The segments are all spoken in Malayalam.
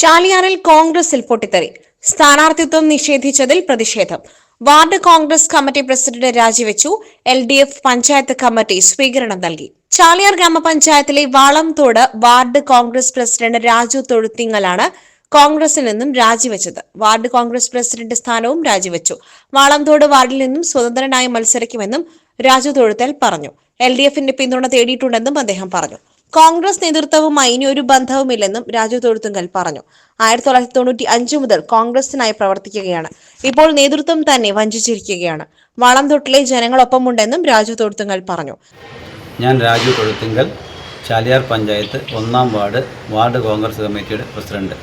ചാലിയാറിൽ കോൺഗ്രസിൽ പൊട്ടിത്തെറി. സ്ഥാനാർത്ഥിത്വം നിഷേധിച്ചതിൽ പ്രതിഷേധം. വാർഡ് കോൺഗ്രസ് കമ്മിറ്റി പ്രസിഡന്റ് രാജിവെച്ചു. L D F panchayat committee സ്വീകരണം നൽകി. ചാലിയാർ ഗ്രാമപഞ്ചായത്തിലെ വാളംതോട് വാർഡ് കോൺഗ്രസ് പ്രസിഡന്റ് രാജു തൊഴുത്തിങ്ങലാണ് കോൺഗ്രസിൽ നിന്നും രാജിവെച്ചത്. വാർഡ് കോൺഗ്രസ് പ്രസിഡന്റ് സ്ഥാനവും രാജിവെച്ചു. വാളംതോട് വാർഡിൽ നിന്നും സ്വതന്ത്രനായി മത്സരിക്കുമെന്നും രാജു തൊഴുത്തൽ പറഞ്ഞു. എൽ ഡി എഫിന്റെ പിന്തുണ തേടിയിട്ടുണ്ടെന്നും അദ്ദേഹം പറഞ്ഞു. കോൺഗ്രസ് നേതൃത്വവുമായി ഇനി ഒരു ബന്ധവുമില്ലെന്നും രാജു തൊഴുത്തുങ്കൽ പറഞ്ഞു. ആയിരത്തി തൊള്ളായിരത്തി തൊണ്ണൂറ്റി അഞ്ച് മുതൽ കോൺഗ്രസിനായി പ്രവർത്തിക്കുകയാണ്. ഇപ്പോൾ നേതൃത്വം തന്നെ വഞ്ചിച്ചിരിക്കുകയാണ്. വളം തൊട്ടിലെ ജനങ്ങളൊപ്പമുണ്ടെന്നും രാജു തൊഴുത്തുങ്കൽ പറഞ്ഞു. ഞാൻ രാജു തൊഴുത്തുങ്കൽ ചാലിയാർ പഞ്ചായത്ത് ഒന്നാം വാർഡ് വാർഡ് കോൺഗ്രസ് കമ്മിറ്റിയുടെ പ്രസിഡന്റ്.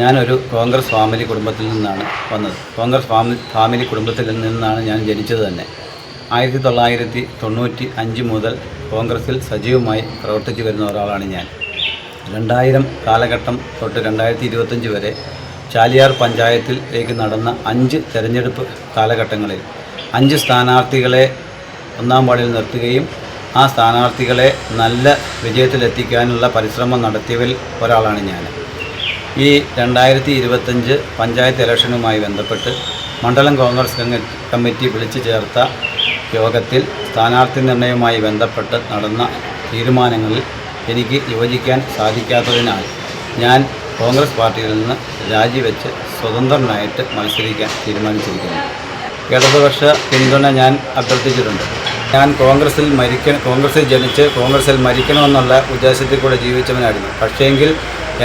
ഞാനൊരു കോൺഗ്രസ് ഫാമിലി കുടുംബത്തിൽ നിന്നാണ് വന്നത്. കോൺഗ്രസ് ഫാമിലി ഫാമിലി കുടുംബത്തിൽ നിന്നാണ് ഞാൻ ജനിച്ചത് തന്നെ. ആയിരത്തി തൊള്ളായിരത്തി തൊണ്ണൂറ്റി അഞ്ച് മുതൽ കോൺഗ്രസിൽ സജീവമായി പ്രവർത്തിച്ചു വരുന്ന ഒരാളാണ് ഞാൻ. രണ്ടായിരം കാലഘട്ടം തൊട്ട് രണ്ടായിരത്തി ഇരുപത്തഞ്ച് വരെ ചാലിയാർ പഞ്ചായത്തിലേക്ക് നടന്ന അഞ്ച് തെരഞ്ഞെടുപ്പ് കാലഘട്ടങ്ങളിൽ അഞ്ച് സ്ഥാനാർത്ഥികളെ ഒന്നാം വാർഡിൽ നിർത്തുകയും ആ സ്ഥാനാർത്ഥികളെ നല്ല വിജയത്തിലെത്തിക്കാനുള്ള പരിശ്രമം നടത്തിയവരിൽ ഒരാളാണ് ഞാൻ. ഈ രണ്ടായിരത്തി ഇരുപത്തഞ്ച് പഞ്ചായത്ത് ഇലക്ഷനുമായി ബന്ധപ്പെട്ട് മണ്ഡലം കോൺഗ്രസ് കമ്മിറ്റി വിളിച്ചു ചേർത്ത യോഗത്തിൽ സ്ഥാനാർത്ഥി നിർണയവുമായി ബന്ധപ്പെട്ട് നടന്ന തീരുമാനങ്ങളിൽ എനിക്ക് യോജിക്കാൻ സാധിക്കാത്തതിനാൽ ഞാൻ കോൺഗ്രസ് പാർട്ടിയിൽ നിന്ന് രാജിവെച്ച് സ്വതന്ത്രനായിട്ട് മത്സരിക്കാൻ തീരുമാനിച്ചിരിക്കുന്നു. ഇടതുപക്ഷ പിന്തുണ ഞാൻ അഭ്യർത്ഥിച്ചിട്ടുണ്ട്. ഞാൻ കോൺഗ്രസിൽ മരിക്ക കോൺഗ്രസിൽ ജനിച്ച് കോൺഗ്രസിൽ മരിക്കണമെന്നുള്ള ഉദ്ദേശത്തിൽ കൂടെ ജീവിച്ചവനായിരുന്നു. പക്ഷേങ്കിൽ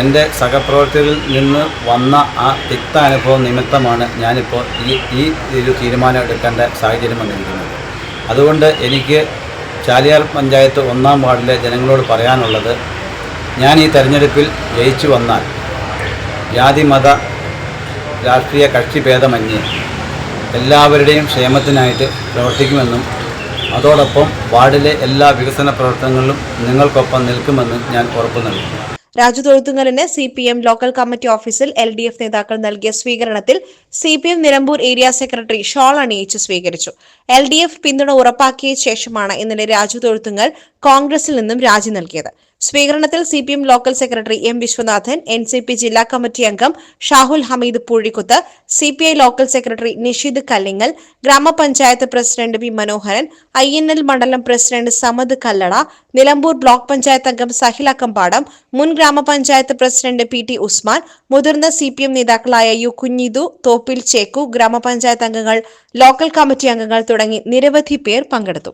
എന്റെ സഹപ്രവർത്തകരിൽ നിന്ന് വന്ന ആ തിക്ത അനുഭവം നിമിത്തമാണ് ഞാനിപ്പോൾ ഈ ഈ ഒരു തീരുമാനം എടുക്കേണ്ട സാഹചര്യം വന്നിരിക്കുന്നത്. അതുകൊണ്ട് എനിക്ക് ചാലിയാർ പഞ്ചായത്ത് ഒന്നാം വാർഡിലെ ജനങ്ങളോട് പറയാനുള്ളത് ഞാൻ ഈ തെരഞ്ഞെടുപ്പിൽ ജയിച്ചു വന്നാൽ ജാതി മത രാഷ്ട്രീയ കക്ഷി ഭേദമന്യേ എല്ലാവരുടെയും ക്ഷേമത്തിനായിട്ട് പ്രവർത്തിക്കുമെന്നും അതോടൊപ്പം വാർഡിലെ എല്ലാ വികസന പ്രവർത്തനങ്ങളിലും നിങ്ങൾക്കൊപ്പം നിൽക്കുമെന്നും ഞാൻ ഉറപ്പു നൽകുന്നു. Raju തൊഴുത്തുങ്ങലിന് C P M local committee ഓഫീസിൽ എൽ ഡി എഫ് നേതാക്കൾ നൽകിയ സ്വീകരണത്തിൽ C P M Nilambur area secretary shawl അണിയിച്ച് സ്വീകരിച്ചു. എൽ ഡി എഫ് പിന്തുണ ഉറപ്പാക്കിയ ശേഷമാണ് ഇന്നലെ രാജു തൊഴുത്തുങ്ങൽ കോൺഗ്രസിൽ നിന്നും രാജി നൽകിയത്. സ്വീകരണത്തിൽ C P M local secretary M Viswanathan N C P ജില്ലാ കമ്മിറ്റി അംഗം Shahul Hameed Poozhikuth C P I local secretary Nisheed Kallingal ഗ്രാമപഞ്ചായത്ത് president V Manoharan I N L മണ്ഡലം പ്രസിഡന്റ് സമദ് കല്ലട നിലമ്പൂർ ബ്ലോക്ക് പഞ്ചായത്ത് അംഗം സഹിൽ അക്കമ്പാടം മുൻ ഗ്രാമപഞ്ചായത്ത് പ്രസിഡന്റ് പി ടി ഉസ്മാൻ മുതിർന്ന സി പി എം നേതാക്കളായ യു കുഞ്ഞിദു തോപ്പിൽ ചേക്കു ഗ്രാമപഞ്ചായത്ത് അംഗങ്ങൾ ലോക്കൽ കമ്മിറ്റി അംഗങ്ങൾ തുടങ്ങി നിരവധി പേർ പങ്കെടുത്തു.